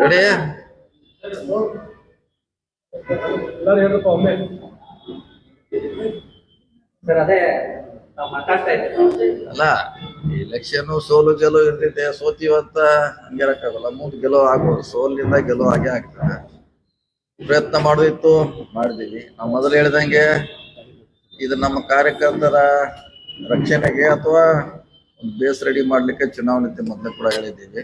Ready ಎಲ್ಲರೂ ಹೇಳ್ರಪ್ಪ ಒಮ್ಮೆ. Sir ಅದೇ ನಾವು ಮಾತಾಡ್ತಾ ಇದ್ದೀವಿ. ಅಲ್ಲ ಎಲೆಕ್ಷನ್ ಸೋಲು ಗೆಲುವು ಇರ್ತೈತೆ ಸೋತೀವಂತ ಹಂಗಿರಕ್ಕಾಗಲ್ಲ ಮುಂದ್ ಗೆಲುವು ಆಗ್ಬೋದು. ಸೋಲಿನಿಂದ ಗೆಲುವು ಆಗೇ ಆಗ್ತದೆ. ಪ್ರಯತ್ನ ಮಾಡೋದಿತ್ತು ಮಾಡಿದೀವಿ. ನಾವು ಮೊದಲು ಹೇಳ್ದಂಗೆ ಇದು ನಮ್ಮ ಕಾರ್ಯಕರ್ತರ ರಕ್ಷಣೆಗೆ ಅಥವಾ ಒಂದು ಬೇಸ್ ರೆಡಿ ಮಾಡ್ಲಿಕ್ಕೆ ಚುನಾವಣೆ ಮೊದಲು ಕೂಡ ಹೇಳಿದ್ದೀವಿ.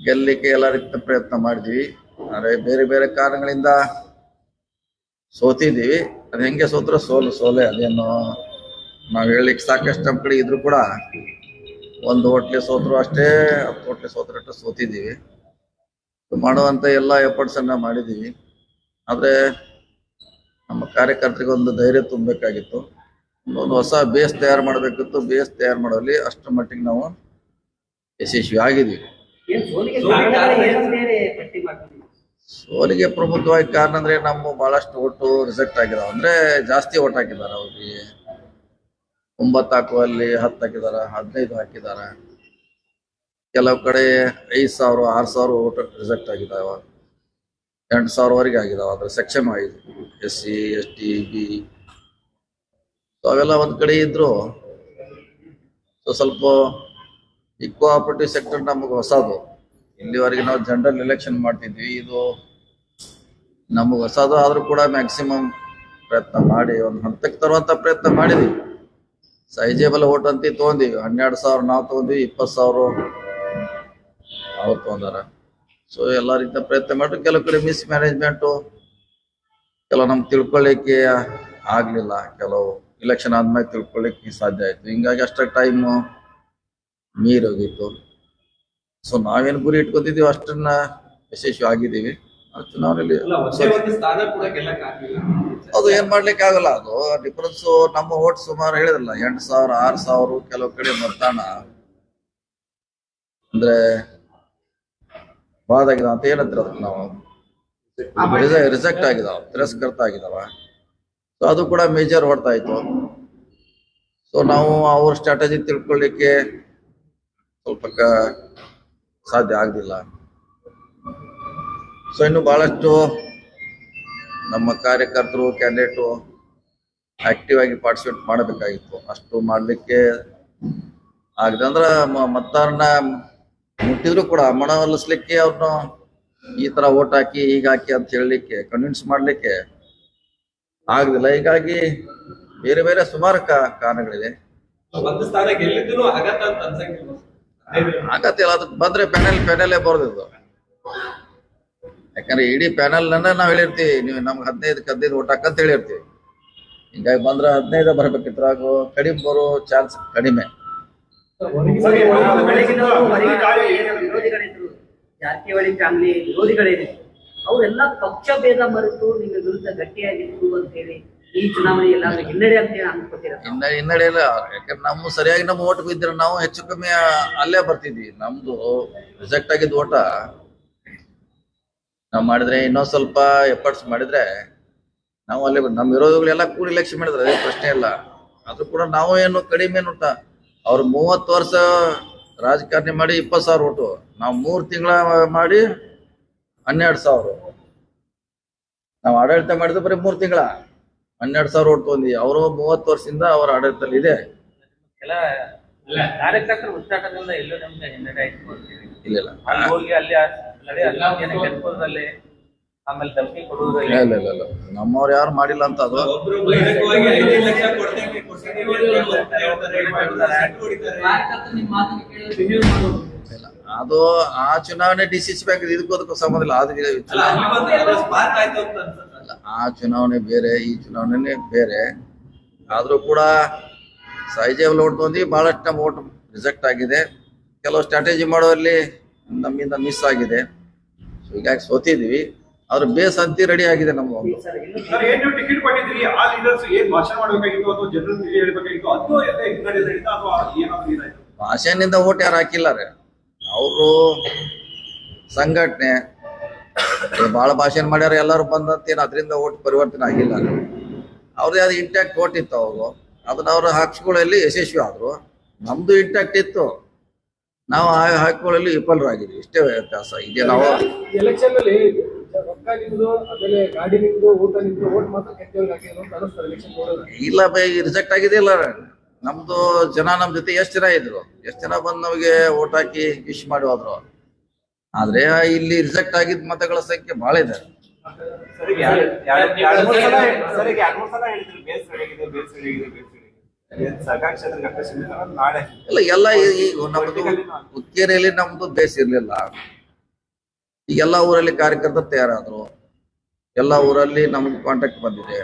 ಗೆಲ್ಲಲಿಕ್ಕೆ ಎಲ್ಲ ರೀತಿಯ ಪ್ರಯತ್ನ ಮಾಡಿದ್ವಿ. ಆದರೆ ಬೇರೆ ಬೇರೆ ಕಾರಣಗಳಿಂದ ಸೋತಿದ್ದೀವಿ ಅದು ಹೆಂಗೆ ಸೋತ್ರ ಸೋಲು, ಸೋಲೆ ಅದೇನು ನಾವು ಹೇಳಲಿಕ್ಕೆ ಸಾಕಷ್ಟು ನಮ್ಮ ಕಡೆ ಇದ್ರು ಕೂಡ ಒಂದು ಹೋಟ್ಲಿ ಸೋತ್ರು ಅಷ್ಟೇ, ಹತ್ತು ಹೋಟ್ಲಿ ಸೋತ್ರ ಸೋತಿದ್ದೀವಿ ಎಲ್ಲ ಎಫರ್ಟ್ಸ್ ಅನ್ನ ಮಾಡಿದ್ದೀವಿ ಆದ್ರೆ ನಮ್ಮ ಕಾರ್ಯಕರ್ತರಿಗೆ ಒಂದು ಧೈರ್ಯ ತುಂಬಬೇಕಾಗಿತ್ತು. ಒಂದು ಹೊಸ ಬೇಸ್ ತಯಾರು ಮಾಡಬೇಕಿತ್ತು. ಬೇಸ್ ತಯಾರು ಮಾಡುವಲ್ಲಿ ಅಷ್ಟರ ಮಟ್ಟಿಗೆ ನಾವು ಯಶಸ್ವಿ ಆಗಿದ್ದೀವಿ ಸೋಲಿಗೆ ಕಾರಣಗಳು ಏನಂತ ಪಟ್ಟಿ ಮಾಡ್ತೀವಿ ಸೋಲಿಗೆ ಪ್ರಮುಖವಾಗಿ ಕಾರಣ ಅಂದ್ರೆ ನಮ್ಮ ಬಹಳಷ್ಟು ಓಟು ರಿಸೆಕ್ಟ್ ಆಗಿದಾವ. ಅಂದ್ರೆ ಜಾಸ್ತಿ ಓಟ್ ಹಾಕಿದಾರ ಅವ್ರಿಗೆ. ಒಂಬತ್ತು ಹಾಕುವಲ್ಲಿ ಹತ್ತು ಹಾಕಿದಾರ ಹದಿನೈದು ಹಾಕಿದಾರ ಕೆಲವು ಕಡೆ ಐದು ಸಾವಿರ ಆರು ಸಾವಿರ ಓಟ್ ರಿಸೆಕ್ಟ್ ಆಗಿದಾವ. ಎಂಟು ಸಾವಿರವರೆಗೆ ಆಗಿದಾವ ಅದ್ರ section wise. S C S T B. ಅವೆಲ್ಲ ಒಂದ್ ಕಡೆ ಇದ್ರು. ಸೊ ಸ್ವಲ್ಪ ಈ ಕೋಆಪರೇಟಿವ್ ಸೆಕ್ಟರ್ ನಮಗೆ ಹೊಸದು. ಇಲ್ಲಿವರೆಗೆ ನಾವು ಜನರಲ್ ಎಲೆಕ್ಷನ್ ಮಾಡ್ತಿದ್ವಿ. ಇದು ನಮಗೆ ಹೊಸದು ಆದ್ರೂ ಕೂಡ ಮ್ಯಾಕ್ಸಿಮಮ್ ಪ್ರಯತ್ನ ಮಾಡಿ, ಒಂದು ಹಂತಕ್ಕೆ ತರುವಂತ ಪ್ರಯತ್ನ ಮಾಡಿದ್ವಿ. ಸೈಜೇಬಲ್ ಓಟ್ ಅಂತ ತೊಗೊಂಡಿವಿ. ಹನ್ನೆರಡು ಸಾವಿರ ನಾವು ತೊಗೊಂಡ್ವಿ, ಇಪ್ಪತ್ತು ಸಾವಿರ ಅವ್ರು ತೊಗೊಂಡಾರ. ಸೊ ಎಲ್ಲ ರೀತಿಯ ಪ್ರಯತ್ನ ಮಾಡಿದ್ರು ಕೆಲವು ಕಡೆ ಮಿಸ್ ಮ್ಯಾನೇಜ್ಮೆಂಟು ಕೆಲವು ನಮ್ಗೆ ತಿಳ್ಕೊಳ್ಳಿಕ್ಕೆ ಆಗ್ಲಿಲ್ಲ. ಕೆಲವು ಇಲೆಕ್ಷನ್ ಆದ್ಮೇಲೆ ತಿಳ್ಕೊಳ್ಳಿಕ್ಕೆ ಸಾಧ್ಯ ಆಯ್ತು. ಹಿಂಗಾಗಿ ಅಷ್ಟೇ ಟೈಮ್ ಮೀರಿ ಹೋಗಿತ್ತು ಸೊ ನಾವೇನು ಗುರಿ ಇಟ್ಕೊತಿದ್ದೀವಿ ಅಷ್ಟನ್ನ ಯಶಸ್ವಿ ಆಗಿದ್ದೀವಿ ಚುನಾವಣೆಯಲ್ಲಿ ಅದು ಏನ್ ಮಾಡ್ಲಿಕ್ಕೆ ಆಗಲ್ಲ ಅದು ಡಿಫರೆನ್ಸ್ ನಮ್ಮ ಓಟ್ ಸುಮಾರು ಹೇಳಿದ್ರಲ್ಲ ಎಂಟು ಸಾವಿರ ಆರು ಸಾವಿರ ಕೆಲವು ಕಡೆ ಮತದಾನ. ಅಂದ್ರೆ ಬಾದಾಗಿದ ಅಂತ ಏನಂತಾರೆ ಅದಕ್ಕೆ ನಾವು. ರಿಜೆಕ್ಟ್ ಆಗಿದಾವ ತಿರಸ್ಕೃತ ಆಗಿದಾವ. ಸೊ ಅದು ಕೂಡ ಮೇಜರ್ ಹೊಡ್ತಾ ಇತ್ತು. ಸೊ ನಾವು ಅವ್ರ ಸ್ಟ್ರಾಟಜಿ ತಿಳ್ಕೊಳ್ಳಿಕ್ಕೆ ಸ್ವಲ್ಪ ಕ- ಸಾಧ್ಯ ಆಗಲಿಲ್ಲ. ಸೊ ಇನ್ನು ಬಹಳಷ್ಟು ನಮ್ಮ ಕಾರ್ಯಕರ್ತರು ಕ್ಯಾಂಡಿಡೇಟು ಆಕ್ಟಿವ್ ಆಗಿ ಪಾರ್ಟಿಸಿಪೇಟ್ ಮಾಡಬೇಕಾಗಿತ್ತು. ಅಷ್ಟು ಮಾಡಲಿಕ್ಕೆ ಆಗದೆ ಅಂದ್ರೆ ಮತದಾರನ ಮುಟ್ಟಿದ್ರು ಕೂಡ ಮನವೊಲಿಸ್ಲಿಕ್ಕೆ ಅವ್ರನ್ನ ಈ ತರ ಓಟ್ ಹಾಕಿ ಈಗ ಹಾಕಿ ಅಂತ ಹೇಳಲಿಕ್ಕೆ ಕನ್ವಿನ್ಸ್ ಮಾಡಲಿಕ್ಕೆ ಆಗದಿಲ್ಲ. ಹೀಗಾಗಿ ಬೇರೆ ಬೇರೆ ಸುಮಾರು ಕಾ- ಕಾರಣಗಳಿವೆ ಒಂದು ಸ್ಥಾನ ಗೆಲ್ಲಿದ್ರು ಆಗತ್ತ ಅಂತ ಅನ್ಸಂಗಿಲ್ಲ ಆಗತ್ತೆ ಅಲ್ಲ ಬಂದ್ರೆ ಪ್ಯಾನೆಲ್ ಪ್ಯಾನೆಲೇ ಬರೋದಿದ್ದು. ಯಾಕಂದ್ರೆ ಇಡೀ ಪ್ಯಾನೆಲ್ ನಾವ್ ಹೇಳಿರ್ತೀವಿ, ನೀವು ನಮ್ಗೆ ಹದಿನೈದಕ್ಕೆ ಹದಿನೈದು ಓಟ್ ಹಾಕಂತ ಹೇಳಿರ್ತೀವಿ. ಹಿಂಗಾಗಿ ಬಂದ್ರೆ ಹದಿನೈದು ಬರ್ಬೇಕಿತ್ತು ಹಾಗೂ ಕಡಿಮೆ ಬರೋ ಚಾನ್ಸ್ ಕಡಿಮೆ. ಜಾರಕಿಹೊಳಿ ಫ್ಯಾಮಿಲಿ ವಿರೋಧಿಗಳೇನಿದ್ರು ಅವರೆಲ್ಲ ಪಕ್ಷ ಭೇದ ಮರೆತು ನಿಮ್ಮ ವಿರುದ್ಧ ಗಟ್ಟಿಯಾಗಿತ್ತು ಅಂತ ಹೇಳಿ ಈ ಚುನಾವಣೆ ಎಲ್ಲ ಹಿನ್ನಡೆ ಅಂತ ಅನ್ಕೋತೀರ? ಇಲ್ಲ. ಯಾಕಂದ್ರೆ ನಮ್ಮ ಸರಿಯಾಗಿ ನಮ್ಮ ಓಟ್ ಬಿದ್ದರೆ ನಾವು ಹೆಚ್ಚು ಕಮ್ಮಿ ಅಲ್ಲೇ ಬರ್ತಿದ್ವಿ. ನಮ್ದು ರಿಜೆಕ್ಟ್ ಆಗಿದ್ದ ಓಟ ನಾವು ಮಾಡಿದ್ರೆ ಇನ್ನೊಂದ್ ಸ್ವಲ್ಪ ಎಫರ್ಟ್ಸ್ ಮಾಡಿದ್ರೆ ನಾವು ಅಲ್ಲೇ ನಮ್ ನಮ್ಮ ವಿರೋಧಿಗಳೆಲ್ಲ ಕೂಡಿ ಎಲೆಕ್ಷನ್ ಮಾಡಿದ್ರೆ ಅದೇ ಪ್ರಶ್ನೆ ಇಲ್ಲ. ಆದ್ರೂ ಕೂಡ ನಾವು ಏನು ಕಡಿಮೆ ಉಂಟ? ಅವ್ರು ಮೂವತ್ತು ವರ್ಷ ರಾಜಕಾರಣಿ ಮಾಡಿ ಇಪ್ಪತ್ತು ಸಾವಿರ ಓಟು ನಾವು ಮೂರು ತಿಂಗಳ ಮಾಡಿ ಹನ್ನೆರಡು ಸಾವಿರ. ನಾವು ಆಡಳಿತ ಮಾಡಿದ್ರೆ ಬರೀ ಮೂರು ತಿಂಗಳ. ಹನ್ನೆರಡು ಸಾವಿರ ಓಟ್ ತೊಗೊಂಡ್ವಿ ಅವರು ಮೂವತ್ತು ವರ್ಷದಿಂದ ಅವರ ಆಡಳಿತದಲ್ಲಿ ಇದೆ. ಕೆಲ ಕಾರ್ಯಕರ್ತರ ಉಚ್ಚಾಟದಿಂದ ಎಲ್ಲೂ ನಮ್ಗೆ ಹಿನ್ನಡೆ ಆಯ್ತು ಅಂತೀವಿ ಇಲ್ಲ ಇಲ್ಲ. ಅಲ್ಲಿ ಹೋಗಿ ಅಲ್ಲಿ ಅಲ್ಲಿ ಅಲ್ಲಿ ಕೆಲ್ಸದಲ್ಲಿ ಆಮೇಲೆ ಧಮಕಿ ಕೊಡುವುದು ಇಲ್ಲ ಇಲ್ಲ ಇಲ್ಲ ಇಲ್ಲ. ನಮ್ಮವ್ರು ಯಾರು ಮಾಡಿಲ್ಲ ಅಂತ ಅದು. ಇಲ್ಲ ಅದು ಆ ಚುನಾವಣೆ ಡಿಸಿಸಿ ಬ್ಯಾಂಕ್ ಇದಕ್ಕೂ ಅದಕ್ಕೂ ಸಂಬಂಧ ಇಲ್ಲ. ಅದು ಆ ಚುನಾವಣೆ ಬೇರೆ ಈ ಚುನಾವಣೆ ಬೇರೆ. ಆದರೂ ಕೂಡ ಸಹಜೇವ್ ಲೋಟ್ ಬಂದು ಬಹಳಷ್ಟು ನಮ್ಮ ಓಟ್ ರಿಜೆಕ್ಟ್ ಆಗಿದೆ. ಕೆಲವು ಸ್ಟ್ರಾಟಜಿ ಮಾಡೋರಲ್ಲಿ ನಮ್ಮಿಂದ ಮಿಸ್ ಆಗಿದೆ. ಸೊ ಹೀಗಾಗಿ ಸೋತಿದ್ವಿ ಆದ್ರೆ ಬೇಸ್ ಅಂತಿ ರೆಡಿ ಆಗಿದೆ ನಮ್ಮ ಭಾಷೆನಿಂದ ಓಟ್ ಯಾರು ಹಾಕಿಲ್ಲ ರೀ. ಅವರು ಸಂಘಟನೆ ಬಹಳ ಭಾಷಣ ಮಾಡ್ಯಾರ ಎಲ್ಲರೂ ಬಂದಂತೇನು ಅದರಿಂದ ಓಟ್ ಪರಿವರ್ತನೆ ಆಗಿಲ್ಲ. ಅವ್ರದ್ದು ಅದು ಇಂಟ್ಯಾಕ್ಟ್ ಓಟ್ ಇತ್ತು ಅವರು ಅದನ್ನ ಅವ್ರ ಹಾಕ್ಸ್ಕೊಳ್ಳಲ್ಲಿ ಯಶಸ್ವಿ ಆದ್ರು. ನಮ್ದು ಇಂಟ್ಯಾಕ್ಟ್ ಇತ್ತು. ನಾವು ಹಾಕೊಳ್ಳಲ್ಲಿ ಹಾಕೊಳ್ಳಲು ವಿಫಲರಾಗಿದ್ವಿ. ಇಷ್ಟೇ ವ್ಯತ್ಯಾಸ. ಇದೆ ನಾವು ಎಲೆಕ್ಷನ್ ಅಲ್ಲಿ ರೊಕ್ಕ ನಿಮ್ದು ಆಮೇಲೆ ಗಾಡಿ ನಿಮ್ದು ಊಟ ನಿಮ್ದು ಓಟ್ ಮಾತ್ರ ಕೆಟ್ಟವ್ರಿಗೆ ಅಂತ ಅನಿಸ್ತಾರೆ ಎಲೆಕ್ಷನ್ ನೋಡಿದ್ರೆ ಇಲ್ಲ ಬೈ ರಿಜೆಕ್ಟ್ ಆಗಿದೆಯಲ್ಲ ನಮ್ದು ಜನ ನಮ್ ಜೊತೆ ಎಷ್ಟ್ ಜನ ಇದ್ರು? ಎಷ್ಟ್ ಜನ ಬಂದ್ ನಮಗೆ ಓಟ್ ಹಾಕಿ ವಿಶ್ ಮಾಡಿ ಹೋದ್ರು? ಆದ್ರೆ ಇಲ್ಲಿ ರಿಜೆಕ್ಟ್ ಆಗಿದ್ ಮತಗಳ ಸಂಖ್ಯೆ ಬಹಳ ಇದೆ. ಇಲ್ಲ ಎಲ್ಲ ಈಗ ನಮ್ದು ಹುಕ್ಕೇರಿಯಲ್ಲಿ ನಮ್ದು ಬೇಸ್ ಇರ್ಲಿಲ್ಲ. ಈಗ ಎಲ್ಲಾ ಊರಲ್ಲಿ ಕಾರ್ಯಕರ್ತರು ತಯಾರಾದ್ರು. ಎಲ್ಲ ಊರಲ್ಲಿ ನಮ್ಗೆ ಕಾಂಟ್ಯಾಕ್ಟ್ ಬಂದಿದೆ.